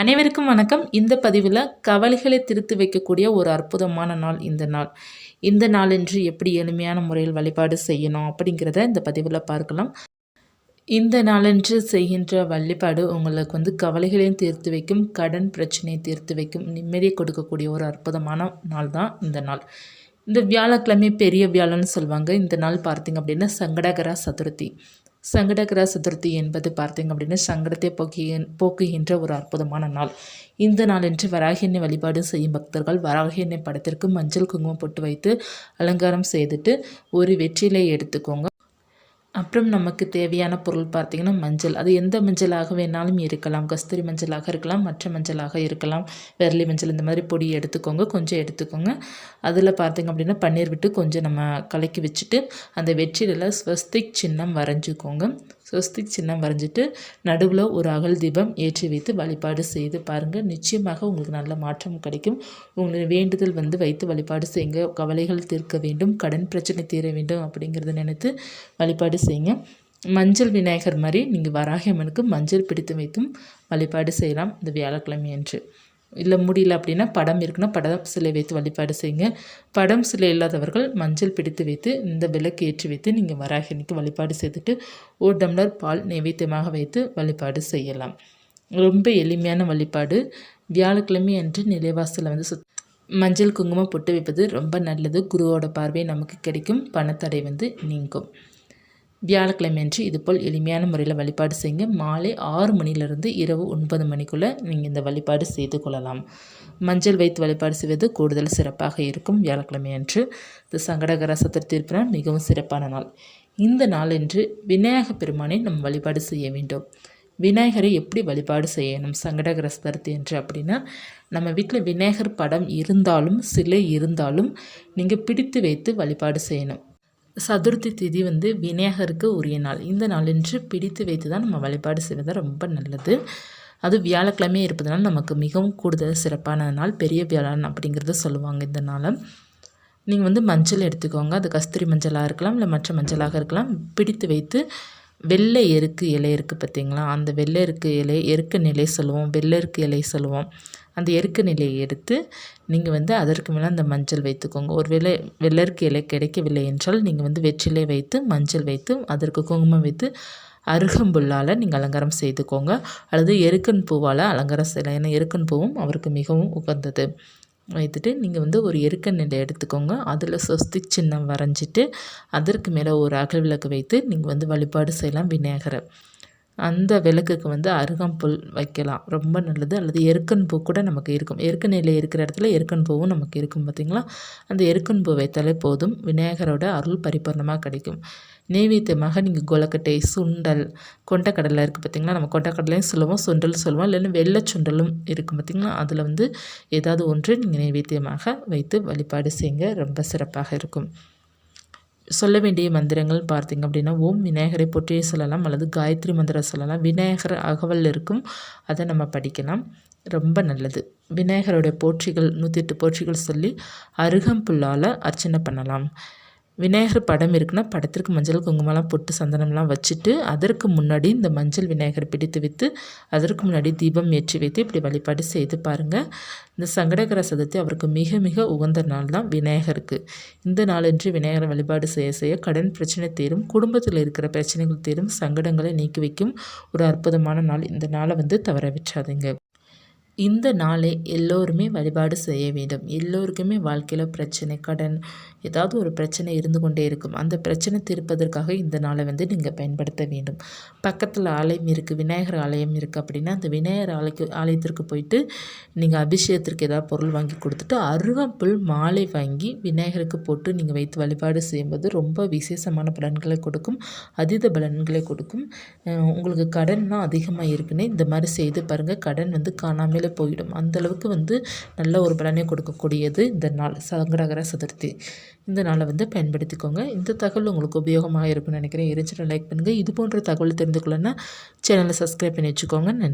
அனைவருக்கும் வணக்கம். இந்த பதிவில் கவலைகளை திருத்து வைக்கக்கூடிய ஒரு அற்புதமான நாள் இந்த நாள். இந்த நாளன்று எப்படி எளிமையான முறையில் வழிபாடு செய்யணும் அப்படிங்கிறத இந்த பதிவில் பார்க்கலாம். இந்த நாளன்று செய்கின்ற வழிபாடு உங்களுக்கு வந்து கவலைகளையும் தீர்த்து வைக்கும் கடன் பிரச்சனையை தீர்த்து வைக்கும் நிம்மதியை கொடுக்கக்கூடிய ஒரு அற்புதமான நாள் தான் இந்த நாள். இந்த வியாழக்கிழமை பெரிய வியாழன்னு சொல்லுவாங்க. இந்த நாள் பார்த்திங்க அப்படின்னா சங்கடகரா சதுர்த்தி. சங்கடகர சதுர்த்தி என்பது பார்த்தீங்க அப்படின்னா சங்கடத்தை போக்கிய போக்குகின்ற ஒரு அற்புதமான நாள். இந்த நாளன்று வராகி வழிபாடு செய்யும் பக்தர்கள் வராகியனை படத்திற்கு மஞ்சள் குங்குமம் போட்டு வைத்து அலங்காரம் செய்துட்டு ஒரு வெற்றிலை எடுத்துக்கோங்க. அப்புறம் நமக்கு தேவையான பொருள் பார்த்திங்கன்னா மஞ்சள். அது எந்த மஞ்சளாக வேணாலும் இருக்கலாம். கஸ்தூரி மஞ்சளாக இருக்கலாம் மற்ற மஞ்சளாக இருக்கலாம். விரலி மஞ்சள் இந்த மாதிரி பொடி எடுத்துக்கோங்க கொஞ்சம் எடுத்துக்கோங்க. அதில் பார்த்திங்க அப்படின்னா பன்னீர் விட்டு கொஞ்சம் நம்ம கலக்கி வச்சுட்டு அந்த வெற்றிலையில் ஸ்வஸ்திக் சின்னம் வரைஞ்சிக்கோங்க. ஸ்வஸ்திக் சின்னம் வரைஞ்சிட்டு நடுவில் ஒரு அகல் தீபம் ஏற்றி வைத்து வழிபாடு செய்து பாருங்கள் நிச்சயமாக உங்களுக்கு நல்ல மாற்றம் கிடைக்கும். உங்களுக்கு வேண்டுதல் வந்து வைத்து வழிபாடு செய்யுங்க. கவலைகள் தீர்க்க வேண்டும். கடன் பிரச்சனை தீர வேண்டும் அப்படிங்கிறத நினைத்து வழிபாடு செய்யுங்க. மஞ்சள் விநாயகர் மாதிரி நீங்கள் வராகியம்மனுக்கு மஞ்சள் பிடித்து வைத்தும் வழிபாடு செய்யலாம். இந்த வியாழக்கிழமை அன்று இல்லை முடியல அப்படின்னா படம் இருக்குன்னா படம் சிலை வைத்து வழிபாடு செய்யுங்க. படம் சிலை இல்லாதவர்கள் மஞ்சள் பிடித்து வைத்து இந்த விளக்கு ஏற்றி வைத்து நீங்கள் வராகனிக்கு வழிபாடு செய்துட்டு ஒரு டம்ளர் பால் நைவேத்தியமாக வைத்து வழிபாடு செய்யலாம். ரொம்ப எளிமையான வழிபாடு. வியாழக்கிழமை அன்று நிலைவாசலில் வந்து சுத் மஞ்சள் குங்குமம் பொட்டு வைப்பது ரொம்ப நல்லது. குருவோட பார்வை நமக்கு கிடைக்கும். பணத்தடை வந்து நீங்கும். வியாழக்கிழமை அன்று இதுபோல் எளிமையான முறையில் வழிபாடு செய்யுங்க. மாலை ஆறு மணிலிருந்து இரவு ஒன்பது மணிக்குள்ளே நீங்கள் இந்த வழிபாடு செய்து கொள்ளலாம். மஞ்சள் வைத்து வழிபாடு செய்வது கூடுதல் சிறப்பாக இருக்கும். வியாழக்கிழமை அன்று இது சங்கடகர சதுர்த்தி மிகவும் சிறப்பான நாள். இந்த நாளன்று விநாயக பெருமானை நம் வழிபாடு செய்ய வேண்டும். விநாயகரை எப்படி வழிபாடு செய்யணும்? சங்கடகர சதுர்த்தி என்று அப்படின்னா நம்ம வீட்டில் விநாயகர் படம் இருந்தாலும் சிலை இருந்தாலும் நீங்கள் பிடித்து வைத்து வழிபாடு செய்யணும். சதுர்த்தி திதி வந்து விநாயகருக்கு உரிய நாள். இந்த நாளன்று பிடித்து வைத்து தான் நம்ம வழிபாடு செய்வது ரொம்ப நல்லது. அது வியாழக்கிழமை இருப்பதனால் நமக்கு மிகவும் கூடுதல் சிறப்பான நாள். பெரிய வியாழன் அப்படிங்கிறத சொல்லுவாங்க இந்த நாளை நீங்கள் வந்து மஞ்சள் எடுத்துக்கோங்க. அது கஸ்தூரி மஞ்சளாக இருக்கலாம் இல்லை மற்ற மஞ்சளாக இருக்கலாம். பிடித்து வைத்து வெள்ளை எருக்கு இலை இருக்குது பார்த்திங்களா? அந்த வெள்ளை எருக்கு இலை எருக்கு நிலை சொல்லுவோம். வெள்ளை எருக்கு இலை சொல்லுவோம். அந்த எருக்க நிலையை எடுத்து நீங்கள் வந்து அதற்கு மேலே அந்த மஞ்சள் வைத்துக்கோங்க. ஒரு வெள்ளை வெள்ளருக்கு இலை கிடைக்கவில்லை என்றால் நீங்கள் வந்து வெற்றிலை வைத்து மஞ்சள் வைத்து அதற்கு குங்குமம் வைத்து அருகம்புல்லால் நீங்கள் அலங்காரம் செய்துக்கோங்க. அல்லது எருக்கன் பூவால் அலங்காரம் செய்யலாம். ஏன்னா எருக்கன் பூவும் அவருக்கு மிகவும் உகந்தது. வைத்துட்டு நீங்கள் வந்து ஒரு எருக்க நிலை எடுத்துக்கோங்க. அதில் சொஸ்தி சின்னம் வரைஞ்சிட்டு அதற்கு மேலே ஒரு அகல் விளக்கு வைத்து நீங்கள் வந்து வழிபாடு செய்யலாம் விநாயகரை. அந்த விளக்குக்கு வந்து அருகம்புல் வைக்கலாம். ரொம்ப நல்லது. அல்லது எருக்கன் பூ கூட நமக்கு இருக்கும். எருக்கன் இருக்கிற இடத்துல எருக்கன் பூவும் நமக்கு இருக்கும் பார்த்திங்களா அந்த எருக்கன் பூ வைத்தாலே போதும். விநாயகரோட அருள் பரிபூர்ணமாக கிடைக்கும். நெய்வேத்தியமாக நீங்கள் கொலக்கட்டை சுண்டல் கொண்டக்கடலை இருக்குது பார்த்திங்களா நம்ம கொண்டக்கடலையும் சொல்லுவோம் சுண்டல் சொல்லுவோம். இல்லைன்னா வெள்ளை சுண்டலும் இருக்கும் பார்த்திங்களா அதில் வந்து ஏதாவது ஒன்று நீங்கள் நெய்வேத்தியமாக வைத்து வழிபாடு செய்யுங்க. ரொம்ப சிறப்பாக இருக்கும். சொல்ல வேண்டிய மந்திரங்கள் பார்த்திங்க அப்படின்னா ஓம் விநாயகரை பொற்றியை சொல்லலாம் அல்லது காயத்ரி மந்திரம் சொல்லலாம். விநாயகர் அகவல் இருக்கும் அதை நம்ம படிக்கலாம். ரொம்ப நல்லது. விநாயகருடைய போற்றிகள் நூற்றி எட்டு போற்றிகள் சொல்லி அருகம்புல்லால் அர்ச்சனை பண்ணலாம். விநாயகர் படம் இருக்குன்னா படத்திற்கு மஞ்சள் குங்குமம்லாம் போட்டு சந்தனம்லாம் வச்சுட்டு அதற்கு முன்னாடி இந்த மஞ்சள் விநாயகர் பிடித்து வைத்து அதற்கு முன்னாடி தீபம் ஏற்றி வைத்து இப்படி வழிபாடு செய்து பாருங்கள் இந்த சங்கடகர சதுர்த்தி அவருக்கு மிக மிக உகந்த நாள் தான் விநாயகருக்கு. இந்த நாளன்று விநாயகரை வழிபாடு செய்ய செய்ய கடன் பிரச்சனை தீரும் குடும்பத்தில் இருக்கிற பிரச்சனைகள் தீரும் சங்கடங்களை நீக்கி வைக்கும் ஒரு அற்புதமான நாள். இந்த நாளை வந்து தவற விட்டுறாதீங்க. இந்த நாளை எல்லோருமே வழிபாடு செய்ய வேண்டும். எல்லோருக்குமே வாழ்க்கையில் பிரச்சனை கடன் ஏதாவது ஒரு பிரச்சனை இருந்து கொண்டே இருக்கும். அந்த பிரச்சனை தீர்ப்பதற்காக இந்த நாளை வந்து நீங்கள் பயன்படுத்த வேண்டும். பக்கத்தில் ஆலயம் இருக்குது விநாயகர் ஆலயம் இருக்குது அப்படின்னா அந்த விநாயகர் ஆலயக்கு ஆலயத்திற்கு போயிட்டு நீங்கள் அபிஷேகத்திற்கு ஏதாவது பொருள் வாங்கி கொடுத்துட்டு அருகம்புல் மாலை வாங்கி விநாயகருக்கு போட்டு நீங்கள் வைத்து வழிபாடு செய்யும்போது ரொம்ப விசேஷமான பலன்களை கொடுக்கும். அதீத பலன்களை கொடுக்கும். உங்களுக்கு கடன்லாம் அதிகமாக இருக்குன்னு இந்த மாதிரி செய்து பாருங்கள் கடன் வந்து காணாமல் போயிடும். அந்தளவுக்கு வந்து நல்ல ஒரு பலனை கொடுக்கக்கூடியது இந்த நாள் சங்கடகர சதுர்த்தி. இந்த நாளை வந்து பயன்படுத்திக்கோங்க. இந்த தகவல் உங்களுக்கு உபயோகமாக இருக்கும்னு நினைக்கிறேன். இருந்துச்சுன்னா லைக் பண்ணுங்கள் இது போன்ற தகவல் தெரிந்து கொள்ளனா சேனலை சப்ஸ்கிரைப் பண்ணி வச்சுக்கோங்க. நன்றி.